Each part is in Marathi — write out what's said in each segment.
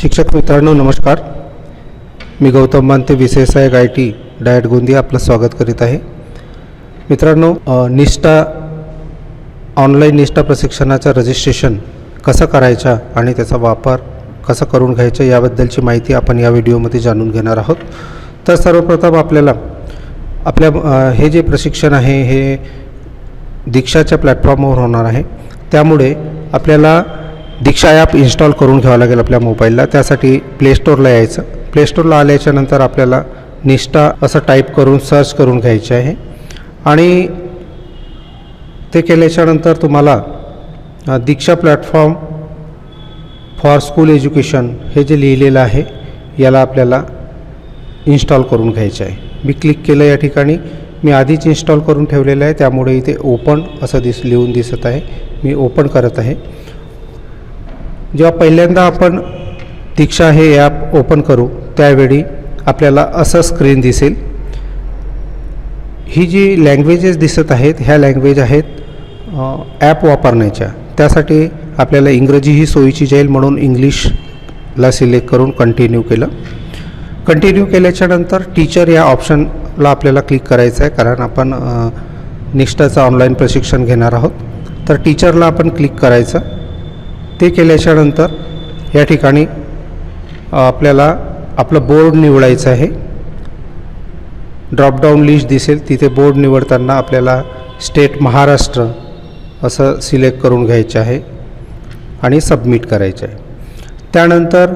शिक्षक मित्रांनो नमस्कार. मी गौतम मानते विशेष आहे आय टी डायट गोंदिया आपलं स्वागत करीत आहे. मित्रांनो निष्ठा ऑनलाईन निष्ठा प्रशिक्षणाचं रजिस्ट्रेशन कसं करायचं आणि त्याचा वापर कसा करून घ्यायचा याबद्दलची माहिती आपण या व्हिडिओमध्ये जाणून घेणार आहोत. तर सर्वप्रथम आपल्याला आपल्या हे जे प्रशिक्षण आहे हे दीक्षाच्या प्लॅटफॉर्मवर होणार आहे. त्यामुळे आपल्याला दीक्षा ॲप इन्स्टॉल करून घ्यावं लागेल आपल्या मोबाईलला. त्यासाठी प्लेस्टोरला यायचं. प्लेस्टोरला आल्याच्या आल्याच्यानंतर आपल्याला निष्ठा असं टाईप करून सर्च करून घ्यायचे आहे. आणि ते केल्याच्यानंतर तुम्हाला Diksha platform for school education हे जे लिहिलेलं आहे याला आपल्याला इन्स्टॉल करून घ्यायचं आहे. मी क्लिक केलं या ठिकाणी. मी आधीच इन्स्टॉल करून ठेवलेलं आहे. त्यामुळे इथे ओपन असं दिस लिहून दिसत आहे. मी ओपन करत आहे. जेव्हा पहिल्यांदा आपण दीक्षा हे ॲप ओपन करू त्यावेळी आपल्याला असं स्क्रीन दिसेल. ही जी लँग्वेजेस दिसत आहेत ह्या लँग्वेज आहेत ॲप वापरण्याच्या. त्यासाठी आपल्याला इंग्रजी ही सोयीची जाईल म्हणून इंग्लिशला सिलेक्ट करून कंटिन्यू केलं. कंटिन्यू केल्याच्यानंतर टीचर या ऑप्शनला आपल्याला क्लिक करायचं आहे कारण आपण निष्ठाचं ऑनलाईन प्रशिक्षण घेणार आहोत. तर टीचरला आपण क्लिक करायचं. ते केल्याच्यानंतर या ठिकाणी आपल्याला आपलं बोर्ड निवडायचं आहे. ड्रॉपडाऊन लिस्ट दिसेल तिथे बोर्ड निवडताना आपल्याला स्टेट महाराष्ट्र असं सिलेक्ट करून घ्यायचं आहे आणि सबमिट करायचं आहे. त्यानंतर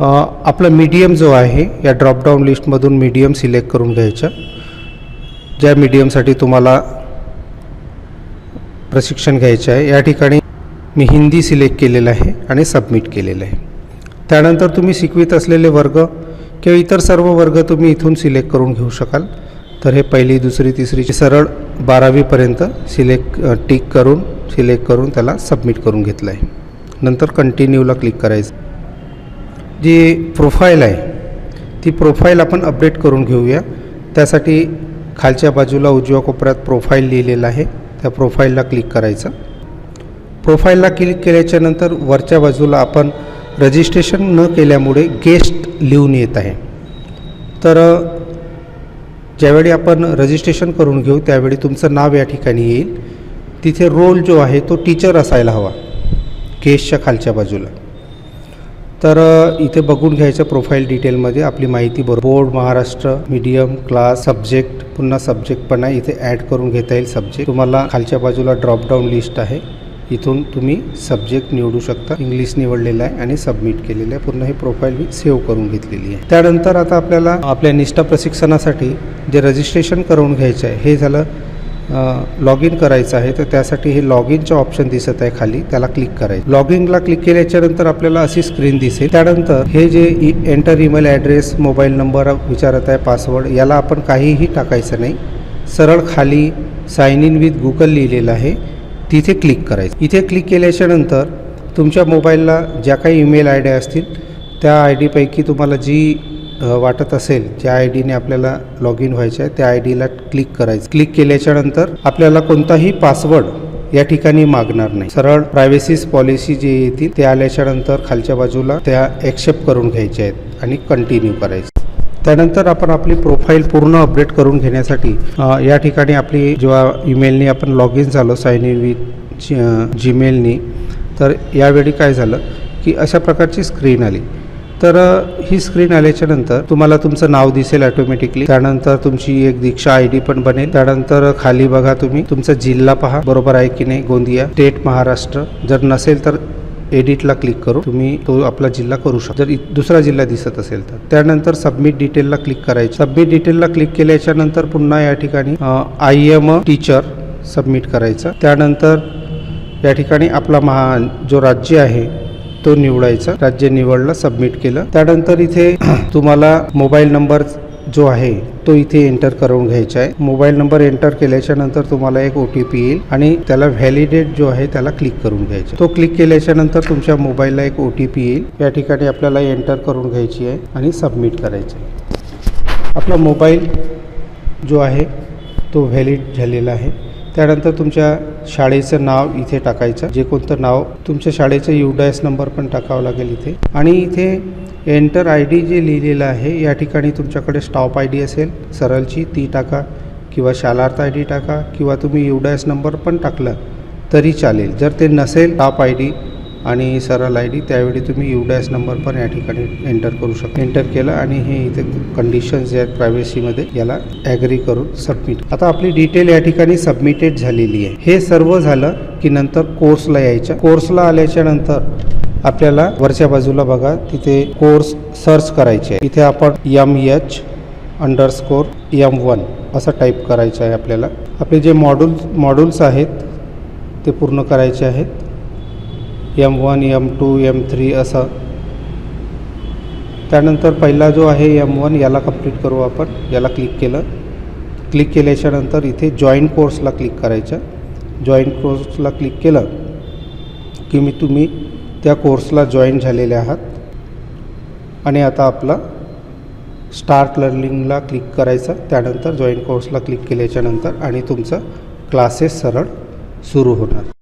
आपलं मीडियम जो आहे या ड्रॉपडाऊन लिस्टमधून मीडियम सिलेक्ट करून घ्यायचं. ज्या मीडियमसाठी तुम्हाला प्रशिक्षण घ्यायचं आहे या ठिकाणी मी हिंदी सिलेक्ट केलेलं आहे आणि सबमिट केलेलं आहे. त्यानंतर तुम्ही शिकवित असलेले वर्ग किंवा इतर सर्व वर्ग तुम्ही इथून सिलेक्ट करून घेऊ शकाल. तर हे पहिली दुसरी तिसरीची सरळ बारावीपर्यंत सिलेक्ट टिक करून सिलेक्ट करून त्याला सबमिट करून घेतलं आहे. नंतर कंटिन्यूला क्लिक करायचं. जी प्रोफाईल आहे ती प्रोफाईल आपण अपडेट करून घेऊया. त्यासाठी खालच्या बाजूला उजव्या कोपऱ्यात प्रोफाईल लिहिलेलं आहे. त्या प्रोफाईलला क्लिक करायचं. प्रोफाईलला क्लिक केल्याच्यानंतर वरच्या बाजूला आपण रजिस्ट्रेशन न केल्यामुळे गेस्ट लिहून येत आहे. तर ज्यावेळी आपण रजिस्ट्रेशन करून घेऊ त्यावेळी तुमचं नाव या ठिकाणी येईल. तिथे रोल जो आहे तो टीचर असायला हवा गेस्टच्या खालच्या बाजूला. तर इथे बघून घ्यायचं प्रोफाईल डिटेलमध्ये आपली माहिती बरोबर. Board Maharashtra medium class subject पुन्हा सब्जेक्ट पण आहे इथे ॲड करून घेता येईल सब्जेक्ट. तुम्हाला खालच्या बाजूला ड्रॉपडाऊन लिस्ट आहे. इथून तुम्ही सब्जेक्ट निवडू शकता. इंग्लिश निवडलेला आहे आणि सबमिट केलेलं आहे. पूर्ण हे प्रोफाईल मी सेव्ह करून घेतलेली आहे. त्यानंतर आता आपल्याला आपल्या निष्ठा प्रशिक्षणासाठी जे रजिस्ट्रेशन करून घ्यायचं आहे हे झालं लॉग इन करायचं आहे. तर त्यासाठी हे लॉग इनचं ऑप्शन दिसत आहे खाली. त्याला क्लिक करायचं. लॉग इनला क्लिक केल्याच्यानंतर आपल्याला अशी स्क्रीन दिसेल. त्यानंतर हे जे enter email address mobile number विचारत आहे पासवर्ड याला आपण काहीही टाकायचं नाही. सरळ खाली साइन इन विथ गुगल लिहिलेलं आहे. तिथे क्लिक करायचं. इथे क्लिक केल्याच्यानंतर तुमच्या मोबाईलला ज्या काही ईमेल आय डी असतील त्या आय डीपैकी तुम्हाला जी वाटत असेल ज्या आय डीने आपल्याला लॉग इन व्हायचं आहे त्या आय डीला क्लिक करायचं. क्लिक केल्याच्यानंतर आपल्याला कोणताही पासवर्ड या ठिकाणी मागणार नाही. सरळ प्रायव्हसीज पॉलिसी जे येतील ते आल्याच्यानंतर खालच्या बाजूला त्या एक्सेप्ट करून घ्यायच्या आहेत आणि कंटिन्यू करायचं. त्यानंतर आपण आपली प्रोफाईल पूर्ण अपडेट करून घेण्यासाठी या ठिकाणी आपली जेव्हा ईमेलनी आपण लॉग इन झालो साईन इन विथ जीमेलनी तर यावेळी काय झालं की अशा प्रकारची स्क्रीन आली. तर ही स्क्रीन आल्याच्यानंतर तुम्हाला तुमचं नाव दिसेल ऑटोमॅटिकली त्यानंतर तुमची एक दीक्षा आय डी पण बनेल. त्यानंतर खाली बघा तुम्ही तुमचा जिल्हा पहा. बरोबर आहे की नाही? गोंदिया. स्टेट महाराष्ट्र जर नसेल तर एडिटला क्लिक करू तुम्ही तो आपला जिल्हा करू शकता. जर दुसरा जिल्हा दिसत असेल तर. त्यानंतर सबमिट डिटेलला क्लिक करायचं. सबमिट डिटेलला क्लिक केल्याच्यानंतर पुन्हा या ठिकाणी I am a teacher submit करायचं. त्यानंतर या ठिकाणी आपला महा जो राज्य आहे तो निवडायचा. राज्य निवडलं सबमिट केलं. त्यानंतर इथे तुम्हाला मोबाईल नंबर जो आहे तो इथे एंटर करून घ्यायचा आहे. मोबाईल नंबर एंटर केल्याच्यानंतर तुम्हाला एक ओ टी पी येईल आणि त्याला व्हॅलिडेट जो आहे त्याला क्लिक करून घ्यायचा तो क्लिक केल्याच्यानंतर तुमच्या मोबाईलला एक ओ टी पी येईल. या ठिकाणी आपल्याला एंटर करून घ्यायची आहे आणि सबमिट करायचं आहे. आपला मोबाईल जो आहे तो व्हॅलिड झालेला आहे. त्यानंतर तुमच्या शाळेचं नाव इथे टाकायचं. जे कोणतं नाव तुमच्या शाळेचं यू एस नंबर पण टाकावं लागेल इथे. आणि इथे एंटर आय डी जे लिहिलेलं आहे या ठिकाणी तुमच्याकडे स्टॉप आय डी असेल सरळची ती टाका किंवा शालार्थ आय डी टाका किंवा तुम्ही यू एस नंबर पण टाकला तरी चालेल. जर ते नसेल स्टॉप आय डी आणि सरळ आय डी त्यावेळी तुम्ही यू डॅश नंबर पण या ठिकाणी एंटर करू शकता. एंटर केलं आणि हे इथे कंडिशन्स जे आहेत प्रायव्हसीमध्ये याला ॲग्री करून सबमिट आता आपली डिटेल या ठिकाणी सबमिटेड झालेली आहे. हे सर्व झालं की नंतर कोर्सला यायच्या कोर्सला आल्याच्यानंतर आपल्याला वरच्या बाजूला बघा तिथे कोर्स सर्च करायचे आहे. इथे आपण M H underscore M one असं टाईप करायचं आहे आपल्याला. आपले जे मॉड्यूल मॉड्यूल्स आहेत ते पूर्ण करायचे आहेत. M one M two M three असं. त्यानंतर पहिला जो आहे एम वन याला कंप्लीट करू आपण. याला क्लिक केलं. क्लिक केल्याच्यानंतर इथे जॉईन कोर्सला क्लिक करायचं. जॉईन कोर्सला क्लिक केलं की मी तुम्ही त्या कोर्सला जॉईन झालेले आहात. आणि आता आपला स्टार्ट लर्निंगला क्लिक करायचं. त्यानंतर जॉईन कोर्सला क्लिक केल्याच्यानंतर आणि तुमचं क्लासेस सरळ सुरू होणार.